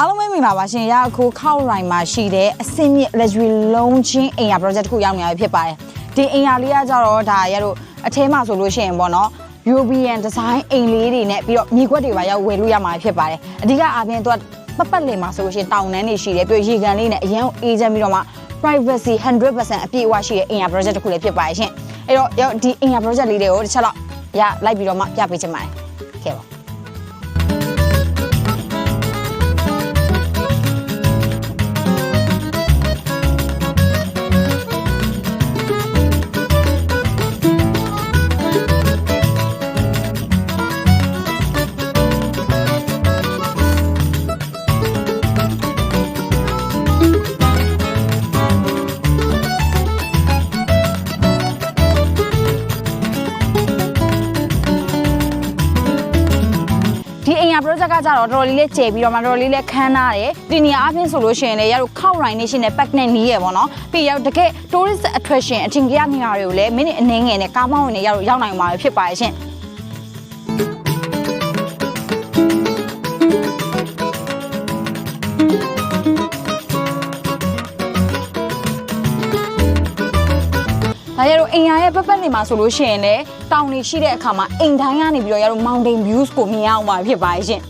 အားလုံးပဲမင်္ဂလာပါရှင်ရအခုခောက်ရိုင်မှာရှိတဲ့အစင်းမြင့် luxury လုံးချင်းအိမ်ယာ project တစ်ခုရောက်နေရဖြစ်ပါတယ်ဒီအိမ်ယာလေးကကြတော့ဒါရတို့အထဲမှာဆိုလို့ရှိရင်ပေါ့နော် European design အိမ်လေးတွေနဲ့ပြီးတော့မြေခွက်တွေပါရောက်ဝယ်လို့ရမှာဖြစ်ပါတယ်အဓိကအားဖြင့်သူကပတ်ပတ်လည်မှာဆိုလို့ရှိရင်တောင်တန်းတွေရှိတယ်ပြီးတော့ရေကန်လေးနဲ့အရင်အေးချမ်းပြီးတော့မှ privacy 100%အပြည့်အဝရှိတဲ့အိမ်ယာ project တစ်ခုလည်းဖြစ်ပါတယ်ရှင်အဲ့တော့ရောက်ဒီအိမ်ယာ project လေးတွေကိုတစ်ချက်တော့ရလိုက်ပြီးတော့မှပြပေးချင်ပါတယ်ခဲ့ပါ project ကကြတော့တော်တော်လေးလေးကျယ်ပြီးတော့မှတော်တော်လေးလေးခမ်းနားတယ်ဒီနေရာအပြင်ဆိုလို့ရှိရင်လည်းရတို့ခောက်ရိုင်းနေရှင်နဲ့ pack နဲ့နီးရပေါ့နော်ပြီးရတကယ် tourist attraction အထင်ကြီးနေရာတွေကိုလည်းမိနစ်အနည်းငယ်နဲ့ကားမောင်းဝင်နေရတို့ရောက်နိုင်မှာဖြစ်ပါရဲ့ရှင် ဒါရတော့အိမ်ယာရဲ့ပတ်ပတ်နေမှာဆိုလို့ရှိရင်လည်းတောင်တွေရှိတဲ့အခါမှာအိမ်တိုင်းကနေပြီးတော့ရတော့ mountain views ကိုမြင်ရအောင်မှာဖြစ်ပါရဲ့ရှင်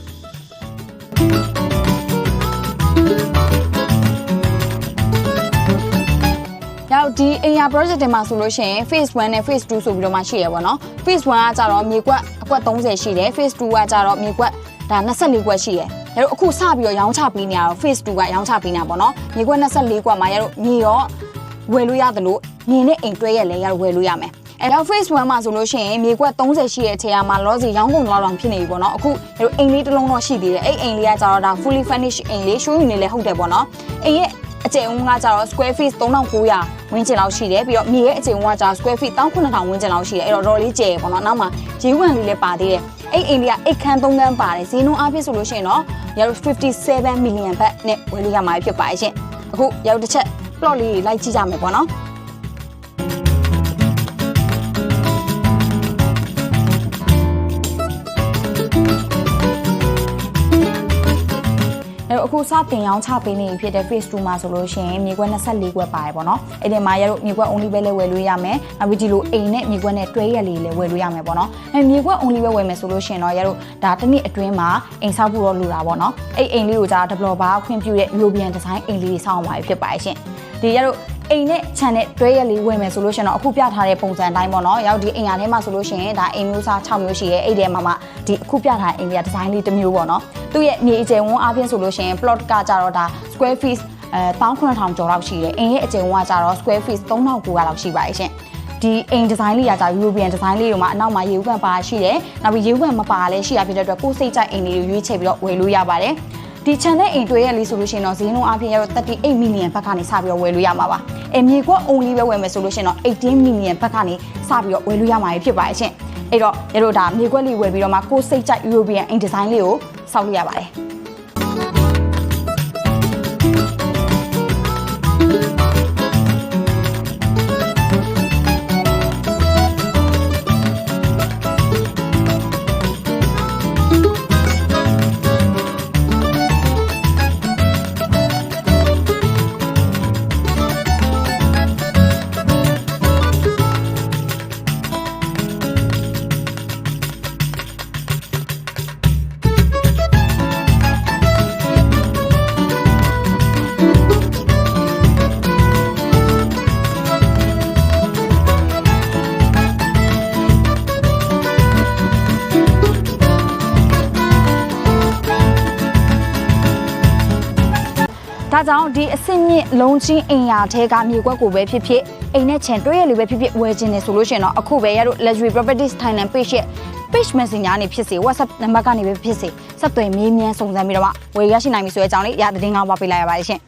ရောက်ဒီအိမ်ယာ project တင်မှာဆိုလို့ရှိရင် phase 1နဲ့ phase 2ဆိုပြီးတော့မှရှိရပါတော့ phase 1ကကြတော့မြေကွက်အကွက်30ရှိတယ် phase 2ကကြတော့မြေကွက်ဒါ24ကွက်ရှိတယ်ရတော့အခုစပြီးတော့ရောင်းချပေးနေရတော့ phase 2ကရောင်းချပေးနေတာပေါ့နော်မြေကွက်24ကွက်မှာရတော့မြေရောဝယ်လို့ရတယ်လို့ မြေနဲ့အိမ်တွဲရက်လဲရတော့ဝယ်လို့ရမယ်အဲတော့ phase 1မှာဆိုလို့ရှိရင်မြေကွက်30ရှိတဲ့အထက်မှာလောစီရောင်းကုန်လောက်လောက်ဖြစ်နေပြီပေါ့နော်အခုရတော့အိမ်လေးတစ်လုံးတော့ရှိသေးတယ်အဲ့အိမ်လေးကကြတော့ဒါ fully furnished အိမ်လေး show ယူနေလဲဟုတ်တယ်ပေါ့နော်အိမ်ရဲ့အကျယ်အဝန်းကကြတော့ square feet 3900ဝန်းကျင်လောက်ရှိတယ်ပြီးတော့မြေရဲ့အကျယ်အဝန်းကကြတော့ square feet 19000ဝန်းကျင်လောက်ရှိတယ်အဲ့တော့တော်လေးကျယ်ပေါ့နော်နောက်မှာဂျေးဝမ်လေးလည်းပါသေးတယ်အဲ့အိမ်လေးကအိတ်ခမ်း၃ခမ်းပါတယ်ဈေးနှုန်းအားဖြင့်ဆိုလို့ရှိရင်တော့ရတော့57 million ဘတ်နဲ့ဝယ်လို့ရမှာဖြစ်ပါရဲ့ရှင်အခုရတော့တစ်ချက် plot လေးလိုက်ကြည့်ကြမယ်ပေါ့နော် တော့အခုစတင်ရောင်းချပေးနေပြီဖြစ်တဲ့ phase 2မှာဆိုလို့ရှိရင်မြေကွက်24ကွက်ပါတယ်ပေါ့နော်အဲ့ဒီမှာရတော့မြေကွက် only ပဲလဲဝယ်လို့ရမယ်နောက်ပြီးဒီလိုအိမ်နဲ့မြေကွက်နဲ့တွဲရက်လေးလည်းဝယ်လို့ရမယ်ပေါ့နော်အဲ့မြေကွက် only ပဲဝယ်မယ်ဆိုလို့ရှိရင်တော့ရတော့ဒါတစ်နှစ်အတွင်းမှာအိမ်ဆောက်ဖို့တော့လိုတာပေါ့နော်အဲ့အိမ်လေးကိုကြာ developer ခွင့်ပြုတဲ့ European design အိမ်လေးတွေဆောက်အောင်ပါဖြစ်ပါရဲ့ရှင်ဒီရတော့ အိမ်နဲ့ခြံနဲ့တွဲရက်လေးဝယ်မယ်ဆိုလို့ရှိရင်တော့အခုပြထားတဲ့ပုံစံအတိုင်းပေါ့နော်ရောက်ဒီအိမ်ရထဲမှာဆိုလို့ရှိရင်ဒါအိမ်မျိုးစား6မျိုးရှိရဲအဲ့ဒီထဲမှာမှဒီအခုပြထားတဲ့အိမ်လေးကဒီဇိုင်းလေးတစ်မျိုးပေါ့နော်သူ့ရဲ့မြေအကျယ်ဝန်းအားဖြင့်ဆိုလို့ရှိရင် plot ကကြတော့ဒါ square feet အဲ19000ကျော်လောက်ရှိတယ်အိမ်ရဲ့အကျယ်ဝန်းကကြတော့ square feet 3900လောက်ရှိပါရဲ့ရှင်ဒီအိမ်ဒီဇိုင်းလေးကကြာ European design လေးတွေမှာအနောက်မှာရေဦးကန်ပါရှိတယ်။နောက်ပြီးရေဦးကန်မပါလဲရှိရဖြစ်တဲ့အတွက်ကိုယ်စိတ်ကြိုက်အိမ်လေးကိုရွေးချယ်ပြီးတော့ဝယ်လို့ရပါတယ်။ ဒီ channel အိမ်တွေရဲ့လေးဆိုလို့ရှိရင်တော့ဈေးနှုန်းအပြင်ရတော့38 million ဘတ်ကနေစပြီးတော့ဝယ်လို့ရမှာပါ။အမြေကွက် only ပဲဝယ်မယ်ဆိုလို့ရှိရင်တော့18 million ဘတ်ကနေစပြီးတော့ဝယ်လို့ရမှာဖြစ်ပါရဲ့ရှင်။အဲ့တော့ရတို့ဒါမြေကွက်လေးဝယ်ပြီးတော့မှကိုယ်စိတ်ကြိုက် European အိမ်ဒီဇိုင်းလေးကိုစောက်လို့ရပါတယ်။ ဒါကြောင့်ဒီအစင်းမြင့်လုံးချင်းအိမ်ယာထဲကမြေကွက်ကိုပဲဖြစ်ဖြစ်အိမ်နဲ့ချန်တွဲရလေးပဲဖြစ်ဖြစ်ဝယ်ခြင်းနေဆိုလို့ရှိရင်တော့အခုပဲရတို့ luxury properties Thailand page ရဲ့ page messenger နေဖြစ်စေ WhatsApp နံပါတ်ကနေပဲဖြစ်စေဆက်သွယ်မေးမြန်းစုံစမ်းပြီးတော့မှဝယ်ရရှိနိုင်ပြီဆိုတဲ့အကြောင်းလေးရသတင်းကောင်းပါပေးလိုက်ရပါတယ်ရှင်